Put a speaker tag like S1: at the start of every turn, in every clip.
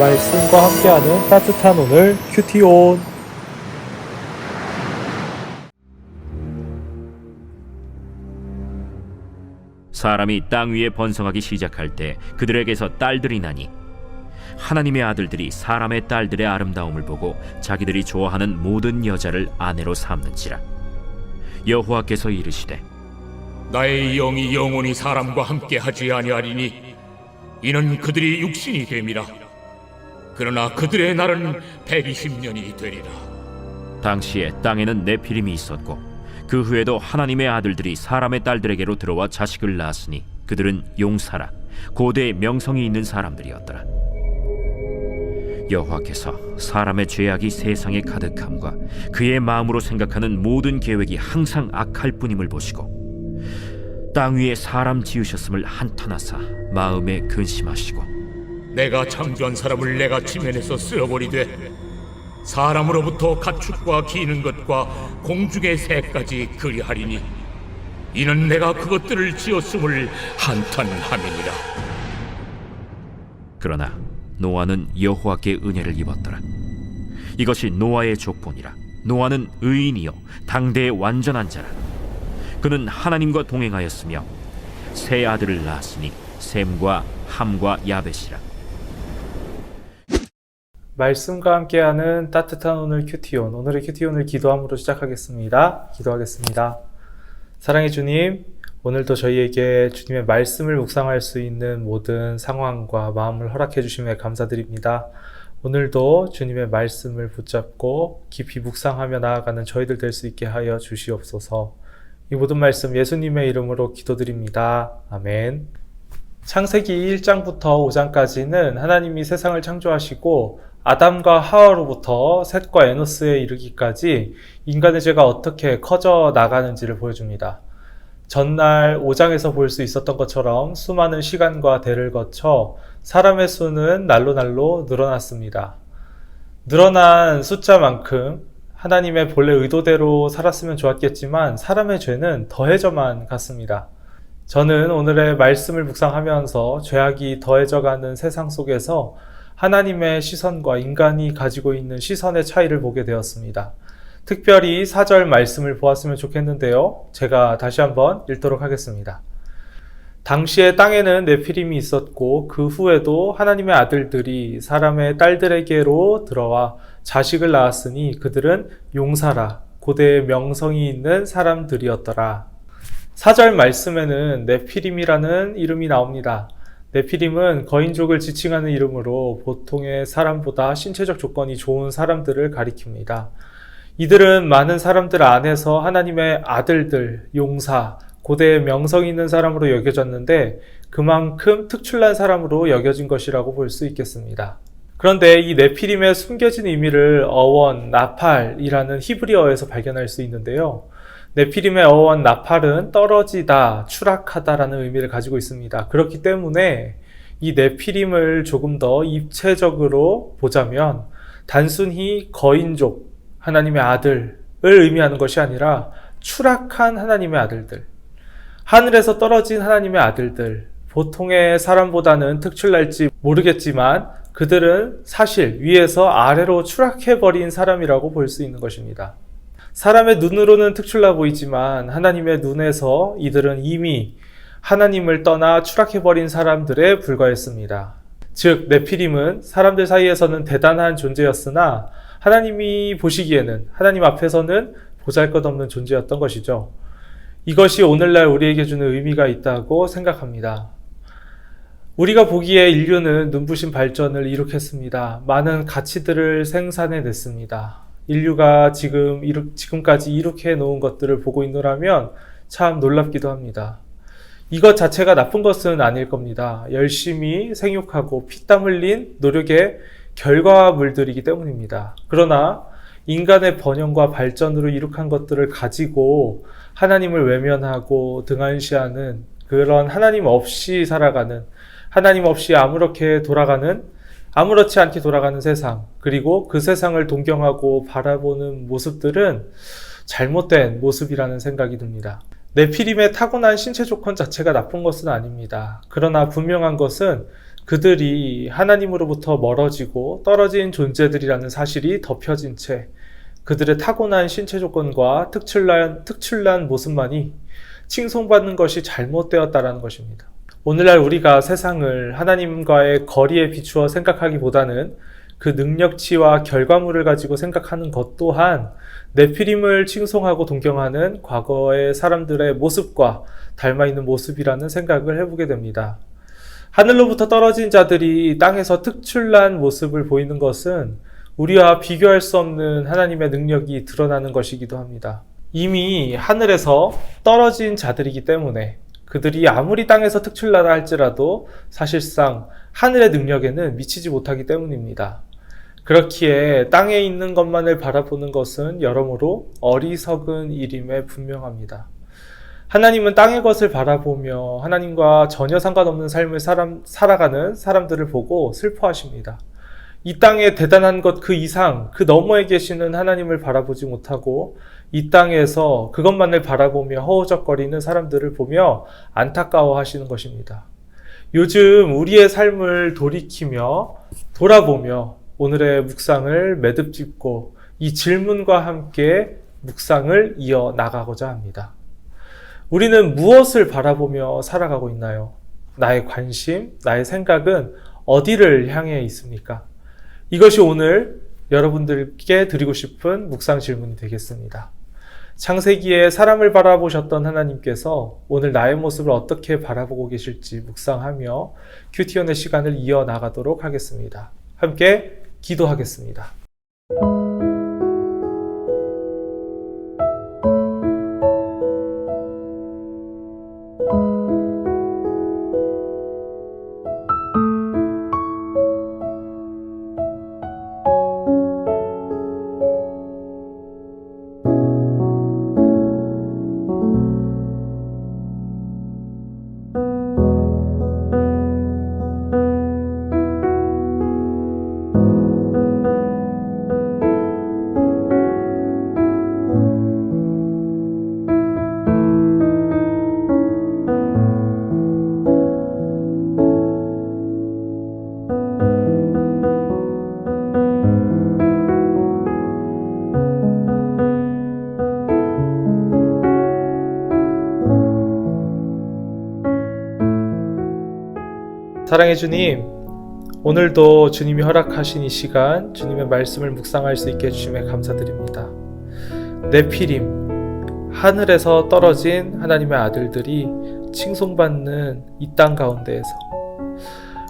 S1: 말씀과 함께하는 따뜻한 오늘 큐티온.
S2: 사람이 땅 위에 번성하기 시작할 때 그들에게서 딸들이 나니 하나님의 아들들이 사람의 딸들의 아름다움을 보고 자기들이 좋아하는 모든 여자를 아내로 삼는지라. 여호와께서 이르시되
S3: 나의 영이 영원히 사람과 함께 하지 아니하리니 이는 그들이 육신이 됨이라 그러나 그들의 날은 120년이 되리라.
S2: 당시에 땅에는 네피림이 있었고 그 후에도 하나님의 아들들이 사람의 딸들에게로 들어와 자식을 낳았으니 그들은 용사라 고대의 명성이 있는 사람들이었더라. 여호와께서 사람의 죄악이 세상에 가득함과 그의 마음으로 생각하는 모든 계획이 항상 악할 뿐임을 보시고 땅 위에 사람 지으셨음을 한탄하사 마음에 근심하시고
S3: 내가 창조한 사람을 내가 지면에서 쓸어버리되 사람으로부터 가축과 기는 것과 공중의 새까지 그리하리니 이는 내가 그것들을 지었음을 한탄함이니라
S2: 그러나 노아는 여호와께 은혜를 입었더라. 이것이 노아의 족본이라. 노아는 의인이요 당대의 완전한 자라. 그는 하나님과 동행하였으며 세 아들을 낳았으니 셈과 함과 야벳이라.
S1: 말씀과 함께하는 따뜻한 오늘 큐티온 오늘의 큐티온을 기도함으로 시작하겠습니다. 기도하겠습니다. 사랑의 주님, 오늘도 저희에게 주님의 말씀을 묵상할 수 있는 모든 상황과 마음을 허락해 주심에 감사드립니다. 오늘도 주님의 말씀을 붙잡고 깊이 묵상하며 나아가는 저희들 될 수 있게 하여 주시옵소서. 이 모든 말씀 예수님의 이름으로 기도드립니다. 아멘. 창세기 1장부터 5장까지는 하나님이 세상을 창조하시고 아담과 하와로부터 셋과 에노스에 이르기까지 인간의 죄가 어떻게 커져 나가는지를 보여줍니다. 전날 5장에서 볼 수 있었던 것처럼 수많은 시간과 대를 거쳐 사람의 수는 날로 날로 늘어났습니다. 늘어난 숫자만큼 하나님의 본래 의도대로 살았으면 좋았겠지만 사람의 죄는 더해져만 갔습니다. 저는 오늘의 말씀을 묵상하면서 죄악이 더해져가는 세상 속에서 하나님의 시선과 인간이 가지고 있는 시선의 차이를 보게 되었습니다. 특별히 4절 말씀을 보았으면 좋겠는데요. 제가 다시 한번 읽도록 하겠습니다. 당시에 땅에는 네피림이 있었고 그 후에도 하나님의 아들들이 사람의 딸들에게로 들어와 자식을 낳았으니 그들은 용사라 고대의 명성이 있는 사람들이었더라. 4절 말씀에는 네피림이라는 이름이 나옵니다. 네피림은 거인족을 지칭하는 이름으로 보통의 사람보다 신체적 조건이 좋은 사람들을 가리킵니다. 이들은 많은 사람들 안에서 하나님의 아들들, 용사, 고대의 명성 있는 사람으로 여겨졌는데 그만큼 특출난 사람으로 여겨진 것이라고 볼 수 있겠습니다. 그런데 이 네피림의 숨겨진 의미를 어원, 나팔이라는 히브리어에서 발견할 수 있는데요. 네피림의 어원 나팔은 떨어지다, 추락하다라는 의미를 가지고 있습니다. 그렇기 때문에 이 네피림을 조금 더 입체적으로 보자면 단순히 거인족, 하나님의 아들을 의미하는 것이 아니라 추락한 하나님의 아들들, 하늘에서 떨어진 하나님의 아들들, 보통의 사람보다는 특출날지 모르겠지만 그들은 사실 위에서 아래로 추락해버린 사람이라고 볼 수 있는 것입니다. 사람의 눈으로는 특출나 보이지만 하나님의 눈에서 이들은 이미 하나님을 떠나 추락해버린 사람들에 불과했습니다. 즉, 네피림은 사람들 사이에서는 대단한 존재였으나 하나님이 보시기에는 하나님 앞에서는 보잘 것 없는 존재였던 것이죠. 이것이 오늘날 우리에게 주는 의미가 있다고 생각합니다. 우리가 보기에 인류는 눈부신 발전을 이룩했습니다. 많은 가치들을 생산해냈습니다. 인류가 지금 이룩, 지금까지 이룩해 놓은 것들을 보고 있노라면 참 놀랍기도 합니다. 이것 자체가 나쁜 것은 아닐 겁니다. 열심히 생육하고 피땀 흘린 노력의 결과물들이기 때문입니다. 그러나 인간의 번영과 발전으로 이룩한 것들을 가지고 하나님을 외면하고 등한시하는 그런 하나님 없이 살아가는 하나님 없이 아무렇게 돌아가는 아무렇지 않게 돌아가는 세상 그리고 그 세상을 동경하고 바라보는 모습들은 잘못된 모습이라는 생각이 듭니다. 네피림의 타고난 신체 조건 자체가 나쁜 것은 아닙니다. 그러나 분명한 것은 그들이 하나님으로부터 멀어지고 떨어진 존재들이라는 사실이 덮여진 채 그들의 타고난 신체 조건과 특출난, 특출난 모습만이 칭송받는 것이 잘못되었다라는 것입니다. 오늘날 우리가 세상을 하나님과의 거리에 비추어 생각하기보다는 그 능력치와 결과물을 가지고 생각하는 것 또한 네피림을 칭송하고 동경하는 과거의 사람들의 모습과 닮아 있는 모습이라는 생각을 해보게 됩니다. 하늘로부터 떨어진 자들이 땅에서 특출난 모습을 보이는 것은 우리와 비교할 수 없는 하나님의 능력이 드러나는 것이기도 합니다. 이미 하늘에서 떨어진 자들이기 때문에 그들이 아무리 땅에서 특출나다 할지라도 사실상 하늘의 능력에는 미치지 못하기 때문입니다. 그렇기에 땅에 있는 것만을 바라보는 것은 여러모로 어리석은 일임에 분명합니다. 하나님은 땅의 것을 바라보며 하나님과 전혀 상관없는 삶을 사람, 살아가는 사람들을 보고 슬퍼하십니다. 이 땅의 대단한 것 그 이상, 그 너머에 계시는 하나님을 바라보지 못하고 이 땅에서 그것만을 바라보며 허우적거리는 사람들을 보며 안타까워 하시는 것입니다. 요즘 우리의 삶을 돌이키며 돌아보며 오늘의 묵상을 매듭 짓고 이 질문과 함께 묵상을 이어 나가고자 합니다. 우리는 무엇을 바라보며 살아가고 있나요? 나의 관심, 나의 생각은 어디를 향해 있습니까? 이것이 오늘 여러분들께 드리고 싶은 묵상 질문이 되겠습니다. 창세기에 사람을 바라보셨던 하나님께서 오늘 나의 모습을 어떻게 바라보고 계실지 묵상하며 큐티온의 시간을 이어 나가도록 하겠습니다. 함께 기도하겠습니다. 사랑해 주님, 오늘도 주님이 허락하신 이 시간, 주님의 말씀을 묵상할 수 있게 해주심에 감사드립니다. 네피림, 하늘에서 떨어진 하나님의 아들들이 칭송받는 이 땅 가운데에서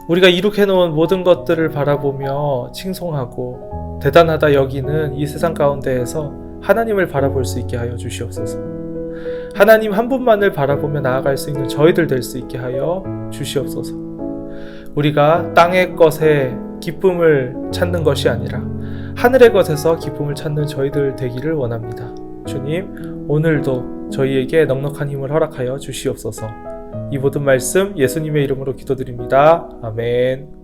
S1: 우리가 이룩해 놓은 모든 것들을 바라보며 칭송하고 대단하다 여기는 이 세상 가운데에서 하나님을 바라볼 수 있게 하여 주시옵소서. 하나님 한 분만을 바라보며 나아갈 수 있는 저희들 될 수 있게 하여 주시옵소서. 우리가 땅의 것에 기쁨을 찾는 것이 아니라 하늘의 것에서 기쁨을 찾는 저희들 되기를 원합니다. 주님, 오늘도 저희에게 넉넉한 힘을 허락하여 주시옵소서. 이 모든 말씀 예수님의 이름으로 기도드립니다. 아멘.